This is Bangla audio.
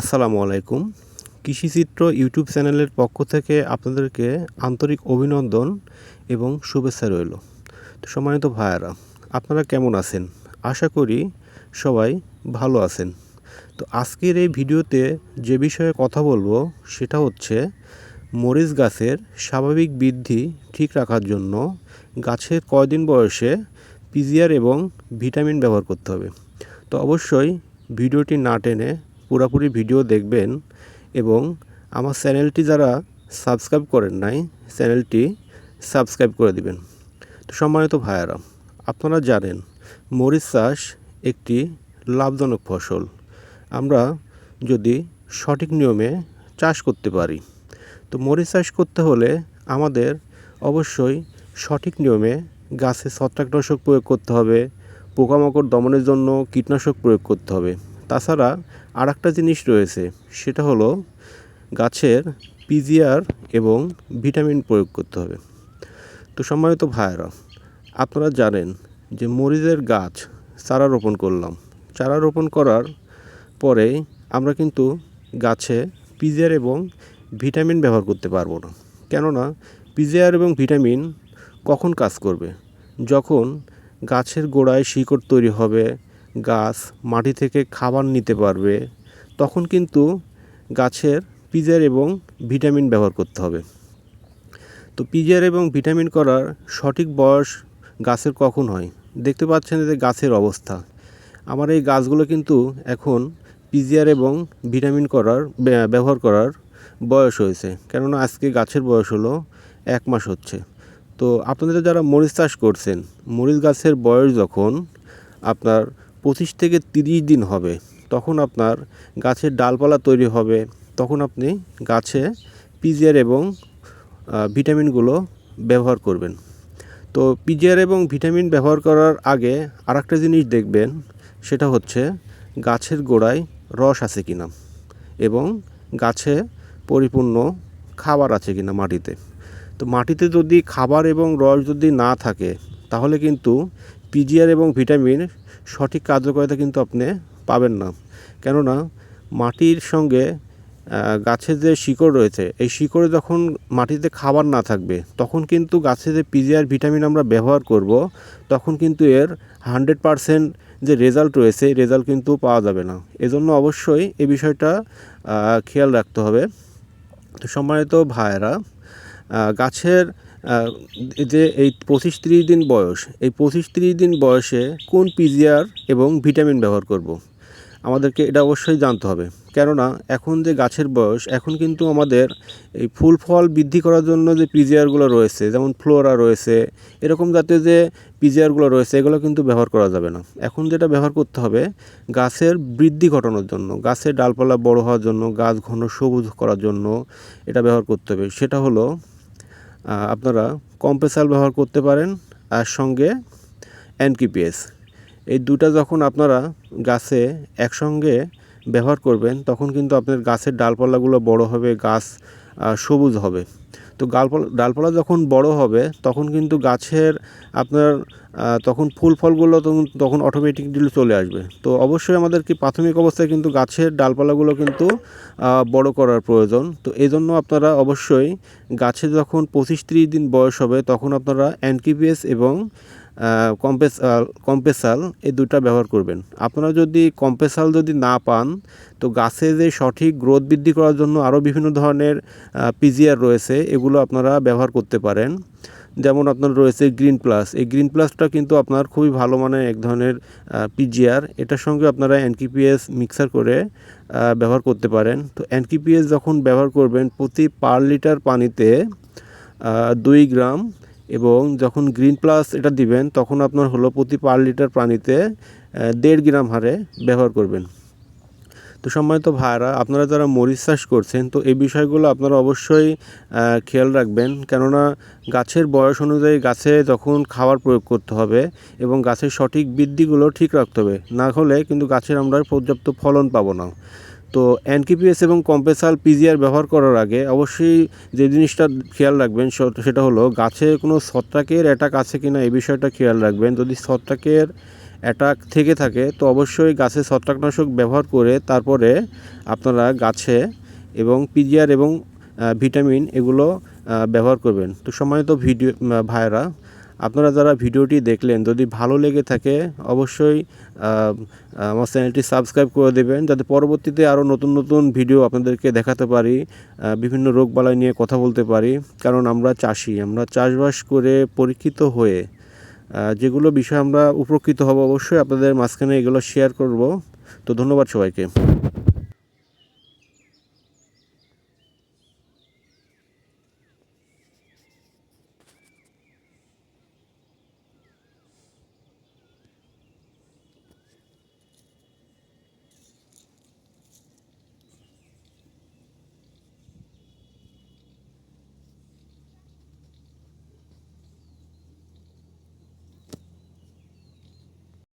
আসসালামু আলাইকুম। কৃষিচিত্র ইউটিউব চ্যানেলের পক্ষ থেকে আপনাদেরকে আন্তরিক অভিনন্দন এবং শুভেচ্ছা রইল। তো সম্মানিত ভাইয়ারা, আপনারা কেমন আছেন? আশা করি সবাই ভালো আছেন। তো আজকের এই ভিডিওতে যে বিষয়ে কথা বলব সেটা হচ্ছে মরিচ গাছের স্বাভাবিক বৃদ্ধি ঠিক রাখার জন্য গাছের কয়দিন বয়সে পিজিআর এবং ভিটামিন ব্যবহার করতে হবে। তো অবশ্যই ভিডিওটি না টেনে পুরোপুরি ভিডিও দেখবেন এবং আমার চ্যানেলটি যারা সাবস্ক্রাইব করেন নাই, চ্যানেলটি সাবস্ক্রাইব করে দিবেন। তো সম্মানিত ভাইয়ারা, আপনারা জানেন, মরিচ চাষ একটি লাভজনক ফসল। আমরা যদি সঠিক নিয়মে চাষ করতে পারি, তো মরিচ চাষ করতে হলে আমাদের অবশ্যই সঠিক নিয়মে গাছে ছত্রাকনাশক প্রয়োগ করতে হবে, পোকামাকড় দমনের জন্য কীটনাশক প্রয়োগ করতে হবে। তাছাড়া আর একটা জিনিস রয়েছে, সেটা হলো গাছের পিজিআর এবং ভিটামিন প্রয়োগ করতে হবে। তো সম্মানিত ভাইয়েরা, আপনারা জানেন যে মরিচের গাছ চারা রোপণ করলাম। চারা রোপণ করার পরে আমরা কিন্তু গাছে পিজিআর এবং ভিটামিন ব্যবহার করতে পারব না। কেননা পিজিআর এবং ভিটামিন কখন কাজ করবে? যখন গাছের গোড়ায় শিকড় তৈরি হবে গাছ মাটি থেকে খাবার নিতে পারবে, তখন কিন্তু গাছের পিজার এবং ভিটামিন ব্যবহার করতে হবে। তো পিজার এবং ভিটামিন করার সঠিক বয়স গাছের কখন হয়? দেখতে পাচ্ছেন যে গাছের অবস্থা। আমার এই গাছগুলো কিন্তু এখন পিজিআর এবং ভিটামিন করার, ব্য- ব্যবহার করার বয়স হয়েছে। কেননা আজকে গাছের বয়স হলো এক মাস হচ্ছে। তো আপনাদের যারা মরিচ চাষ করছেন, মরিচ গাছের বয়স যখন আপনার পঁচিশ থেকে তিরিশ দিন হবে। তখন আপনার গাছের ডালপালা তৈরি হবে। তখন আপনি গাছে পিজিআর এবং ভিটামিনগুলো ব্যবহার করবেন। তো পিজিআর এবং ভিটামিন ব্যবহার করার আগে আর একটা জিনিস দেখবেন, সেটা হচ্ছে গাছের গোড়ায় রস আছে কিনা এবং গাছে পরিপূর্ণ খাবার আছে কিনা মাটিতে। তো মাটিতে যদি খাবার এবং রস যদি না থাকে, তাহলে কিন্তু পিজিআর এবং ভিটামিন সঠিক কার্যকারিতা কিন্তু আপনি পাবেন না। কেননা মাটির সঙ্গে গাছের যে শিকড় রয়েছে, এই শিকড়ে যখন মাটিতে খাবার না থাকবে, তখন কিন্তু গাছে যে পিজিআর, ভিটামিন আমরা ব্যবহার করব, তখন কিন্তু এর হান্ড্রেড পারসেন্ট যে রেজাল্ট রয়েছে রেজাল্ট কিন্তু পাওয়া যাবে না। এজন্য অবশ্যই এই বিষয়টা খেয়াল রাখতে হবে। তো সম্মানিত ভাইয়েরা গাছের যে এই পঁচিশ তিরিশ দিন বয়স, এই পঁচিশ তিরিশ দিন বয়সে কোন পিজিআর এবং ভিটামিন ব্যবহার করব। আমাদেরকে এটা অবশ্যই জানতে হবে। কেননা এখন যে গাছের বয়স, এখন কিন্তু আমাদের এই ফুল ফল বৃদ্ধি করার জন্য যে পিজিআরগুলো রয়েছে, যেমন ফ্লোরা রয়েছে, এরকম জাতীয় যে পিজিআরগুলো রয়েছে, এগুলো কিন্তু ব্যবহার করা যাবে না। এখন যেটা ব্যবহার করতে হবে, গাছের বৃদ্ধি ঘটানোর জন্য, গাছের ডালপালা বড় হওয়ার জন্য, গাছ ঘন সবুজ করার জন্য এটা ব্যবহার করতে হবে। সেটা হলো আপনারা কম্প্রেসার ব্যবহার করতে পারেন আর সঙ্গে এনকিপিএস এই দুটা যখন আপনারা গাছে একসঙ্গে ব্যবহার করবেন, তখন কিন্তু আপনার গাছের ডালপালাগুলো বড় হবে, গাছ সবুজ হবে। তো ডালপালা ডালপালা যখন বড় হবে, তখন কিন্তু গাছের আপনার তখন ফুল ফলগুলো তখন তখন অটোমেটিকলি চলে আসবে। তো অবশ্যই আমাদেরকে প্রাথমিক অবস্থায় কিন্তু গাছের ডালপালাগুলো কিন্তু বড় করার প্রয়োজন। তো এই জন্য আপনারা অবশ্যই গাছে যখন পঁচিশ ত্রিশ দিন বয়স হবে, তখন আপনারা অ্যানকিপিএস এবং কম্পেস কম্পেসাল এই দুটা ব্যবহার করবেন। আপনারা যদি কম্পেসাল যদি না পান, তো গাছে যে সঠিক গ্রোথ বৃদ্ধি করার জন্য আরও বিভিন্ন ধরনের পিজিআর রয়েছে, এগুলো আপনারা ব্যবহার করতে পারেন। যেমন আপনার রয়েছে গ্রিন প্লাস এই গ্রিন প্লাসটা কিন্তু আপনার খুবই ভালো মানে এক ধরনের পিজিআর এটার সঙ্গে আপনারা এনকিপিএস মিক্সার করে ব্যবহার করতে পারেন। তো এনকিপিএস যখন ব্যবহার করবেন, প্রতি পার লিটার পানিতে দুই গ্রাম এবং যখন গ্রিন প্লাস এটা দিবেন, তখন আপনার হলো প্রতি পার লিটার পানিতে দেড় গ্রাম হারে ব্যবহার করবেন। তো সম্মানিত ভাইরা আপনারা যারা মরিচ চাষ করছেন, তো এই বিষয়গুলো আপনারা অবশ্যই খেয়াল রাখবেন। কেননা গাছের বয়স অনুযায়ী গাছে যখন খাবার প্রয়োগ করতে হবে এবং গাছের সঠিক বৃদ্ধিগুলো ঠিক রাখতে হবে। না হলে কিন্তু গাছের আমরা পর্যাপ্ত ফলন পাবো না। তো এনকিপিএস এবং কম্পেসাল পিজিআর ব্যবহার করার আগে অবশ্যই যে জিনিসটা খেয়াল রাখবেন সেটা হলো গাছে কোনো ছত্রাকের অ্যাটাক আছে কি না এই বিষয়টা খেয়াল রাখবেন। যদি ছত্রাকের অ্যাটাক থেকে থাকে তো অবশ্যই গাছে ছত্রাকনাশক ব্যবহার করে তারপরে আপনারা গাছে এবং পিজিআর এবং ভিটামিন এগুলো ব্যবহার করবেন। তো সম্মানিত ভিডিও আহ, ভাইয়েরা আপনারা যারা ভিডিওটি দেখলেন, যদি ভালো লেগে থাকে, অবশ্যই আমার চ্যানেলটি সাবস্ক্রাইব করে দেবেন, যাতে পরবর্তীতে আরও নতুন নতুন ভিডিও আপনাদেরকে দেখাতে পারি বিভিন্ন রোগবালাই নিয়ে কথা বলতে পারি। কারণ আমরা চাষি, আমরা চাষবাস করে পরীক্ষিত হয়ে যেগুলো বিষয়ে আমরা উপকৃত হব, অবশ্যই আপনাদের মাঝখানে এগুলো শেয়ার করব। তো ধন্যবাদ সবাইকে।